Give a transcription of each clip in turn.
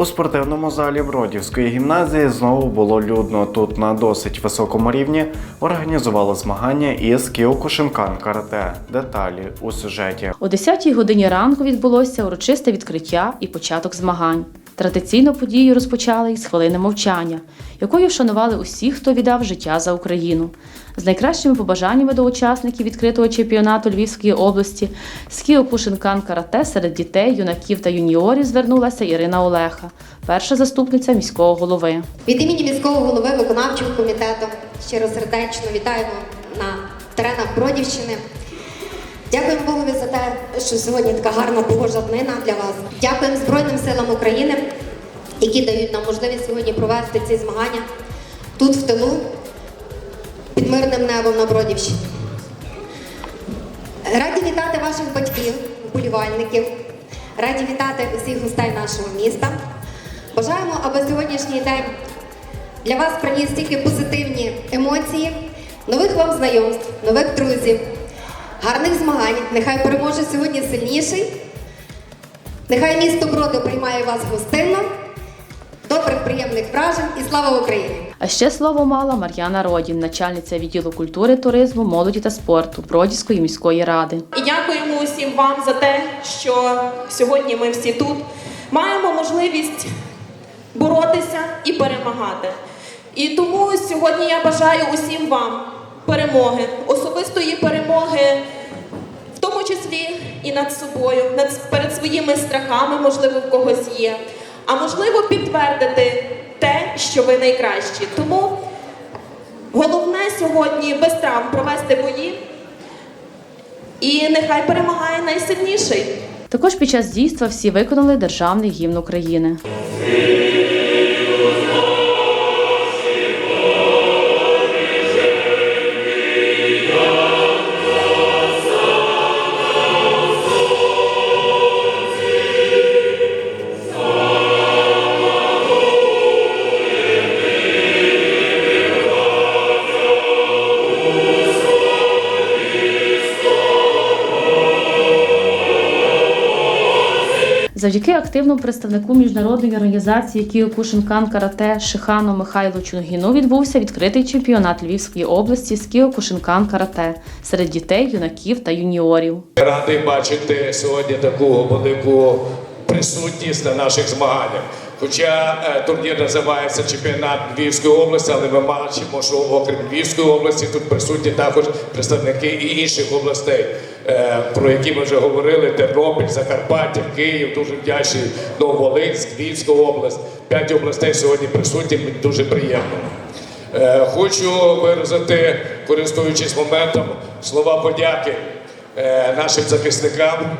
У спортивному залі Бродівської гімназії знову було людно. Тут на досить високому рівні організували змагання із кіокушинкан карате. Деталі у сюжеті. О 10-й годині ранку відбулося урочисте відкриття і початок змагань. Традиційно подію розпочали із хвилини мовчання, якою вшанували усіх, хто віддав життя за Україну. З найкращими побажаннями до учасників відкритого чемпіонату Львівської області з Кіокушинкан карате серед дітей, юнаків та юніорів звернулася Ірина Олеха, перша заступниця міського голови. Від імені міського голови виконавчого комітету щиро сердечно вітаємо на теренах Бродівщини. Дякуємо Богові за те, що сьогодні така гарна погожа днина для вас. Дякуємо Збройним силам України, які дають нам можливість сьогодні провести ці змагання тут, в тилу, під мирним небом на Бродівщині. Раді вітати ваших батьків, вболівальників, раді вітати усіх гостей нашого міста. Бажаємо, аби сьогоднішній день для вас приніс тільки позитивні емоції, нових вам знайомств, нових друзів, гарних змагань. Нехай переможе сьогодні сильніший. Нехай місто Броди приймає вас гостинно, добрих, приємних вражень і слава Україні! А ще слово мала Мар'яна Родін, начальниця відділу культури, туризму, молоді та спорту Бродівської міської ради. І дякуємо усім вам за те, що сьогодні ми всі тут маємо можливість боротися і перемагати. І тому сьогодні я бажаю усім вам перемоги, особистої перемоги, в тому числі і над собою, над перед своїми страхами, можливо, в когось є. А можливо, підтвердити те, що ви найкращі. Тому головне сьогодні без травм провести бої. І нехай перемагає найсильніший. Також під час дійства всі виконали державний гімн України. Завдяки активному представнику міжнародної організації Кіокушинкан карате Шихану Михайлу Чунгіну відбувся відкритий чемпіонат Львівської області з Кіокушинкан карате серед дітей, юнаків та юніорів. Радий бачити сьогодні таку велику присутність на наших змаганнях. Хоча е, турнір називається чемпіонат Львівської області, але ми бачимо, що окрім Львівської області тут присутні також представники і інших областей, про які ми вже говорили: Тернопіль, Закарпаття, Київ. Дуже вдячний Нововолинськ, Львівська область. П'ять областей сьогодні присутні. Дуже приємно. Е, Хочу виразити, користуючись моментом, слова подяки е, нашим захисникам.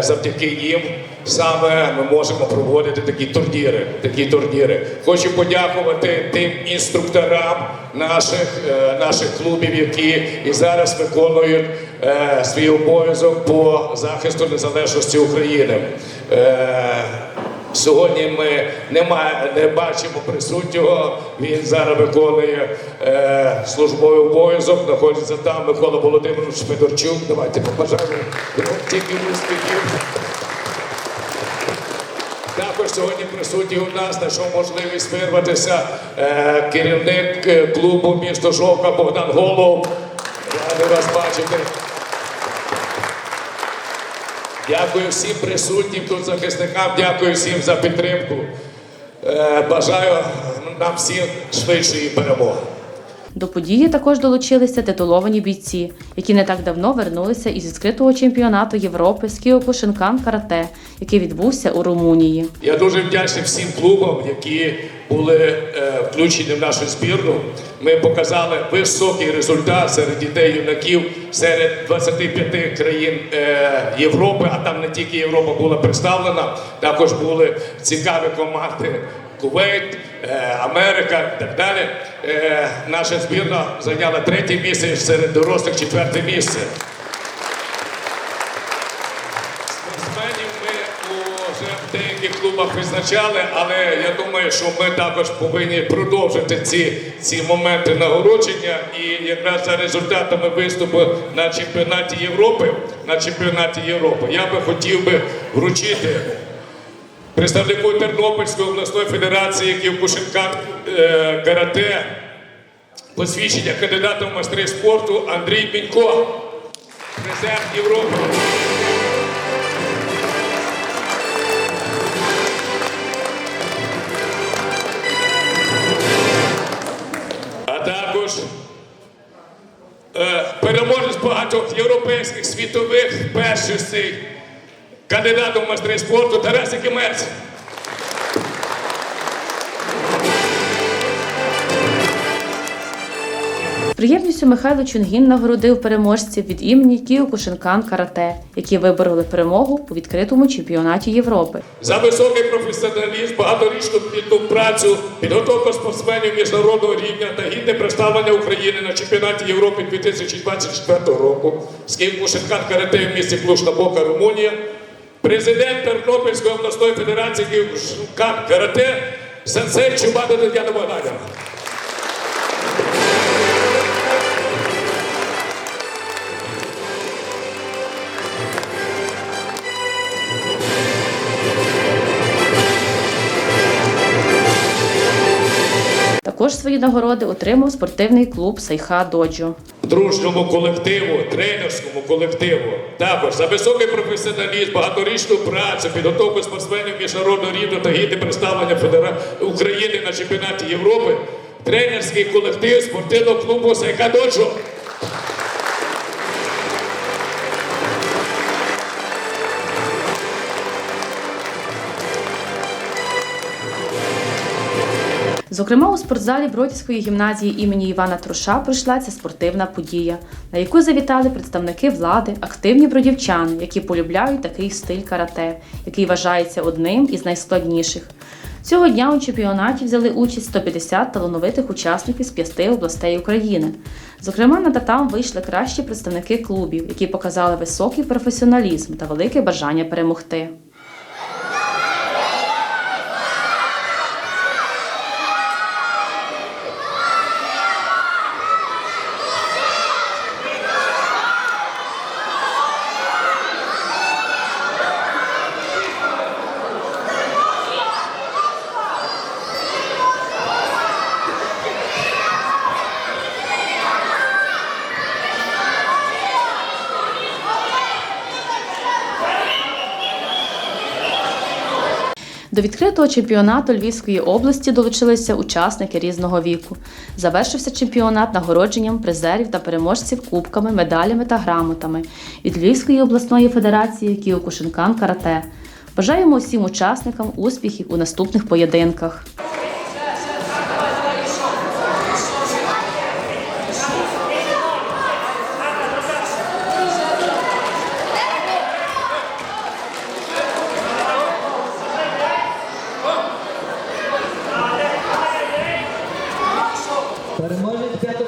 Завдяки їм саме ми можемо проводити такі турніри. Такі турніри. Хочу подякувати тим інструкторам наших, е, наших клубів, які і зараз виконують е, свій обов'язок по захисту незалежності України. Е, Сьогодні ми не, ма- не бачимо присутнього. Він зараз виконує е, службовий обов'язок, знаходиться там Микола Володимирович Федорчук. Давайте побажаємо тільки успіхів. Також сьогодні присутній у нас знайшов можливість вирватися е, керівник е, клубу місто Жовка Богдан Голов. Радий вас бачити. Дякую всім присутнім тут захисникам, дякую всім за підтримку. Е, Бажаю нам всім швидшої перемоги. До події також долучилися титуловані бійці, які не так давно вернулися із відкритого чемпіонату Європи з Кіокушинкан карате, який відбувся у Румунії. Я дуже вдячний всім клубам, які були е, включені в нашу збірну. Ми показали високий результат серед дітей юнаків серед 25 країн е, Європи, а там не тільки Європа була представлена, також були цікаві команди. Кувейт, е, Америка і так далі. Наша збірна зайняла третє місце серед дорослих четверте місце. Спортсменів ми вже в клубах визначали, але я думаю, що ми також повинні продовжити ці, ці моменти нагородження. І якраз за результатами виступу на чемпіонаті Європи, на чемпіонаті Європи, я би хотів би вручити представнику Тернопільської обласної федерації Ківкушинкан е, карате, посвідчення кандидата в майстри спорту Андрій Мінько, призер Європи. Також е, переможець багатьох європейських світових першостей, кандидатом в майстри спорту Тарас Якимець. Приємністю Михайло Чунгін нагородив переможців від імені Кіокушинкан Карате, які вибороли перемогу у відкритому чемпіонаті Європи. За високий професіоналізм, багаторічну плідну працю, підготовку спортсменів міжнародного рівня та гідне представлення України на чемпіонаті Європи 2024 року з Київкушинкан карате в місті Клуж-Напока, Румунія, президент Тернопільської обласної федерації Київкушинкан карате сенсей Чубада Тетяна Богданівна. Також свої нагороди отримав спортивний клуб Сайха Доджо. дружньому колективу, тренерському колективу. Також за високий професіоналізм, багаторічну працю, підготовку спортсменів міжнародного рівня та гідне представлення Федера... України на чемпіонаті Європи. Тренерський колектив спортивного клубу Сайка Доджо. Зокрема, у спортзалі Бродівської гімназії імені Івана Труша пройшла ця спортивна подія, на яку завітали представники влади, активні бродівчани, які полюбляють такий стиль карате, який вважається одним із найскладніших. Цього дня у чемпіонаті взяли участь 150 талановитих учасників з п'яти областей України. Зокрема, на татам вийшли кращі представники клубів, які показали високий професіоналізм та велике бажання перемогти. До відкритого чемпіонату Львівської області долучилися учасники різного віку. Завершився чемпіонат нагородженням призерів та переможців кубками, медалями та грамотами від Львівської обласної федерації Кіокушинкан Карате. Бажаємо усім учасникам успіхів у наступних поєдинках. Переможець п'ятого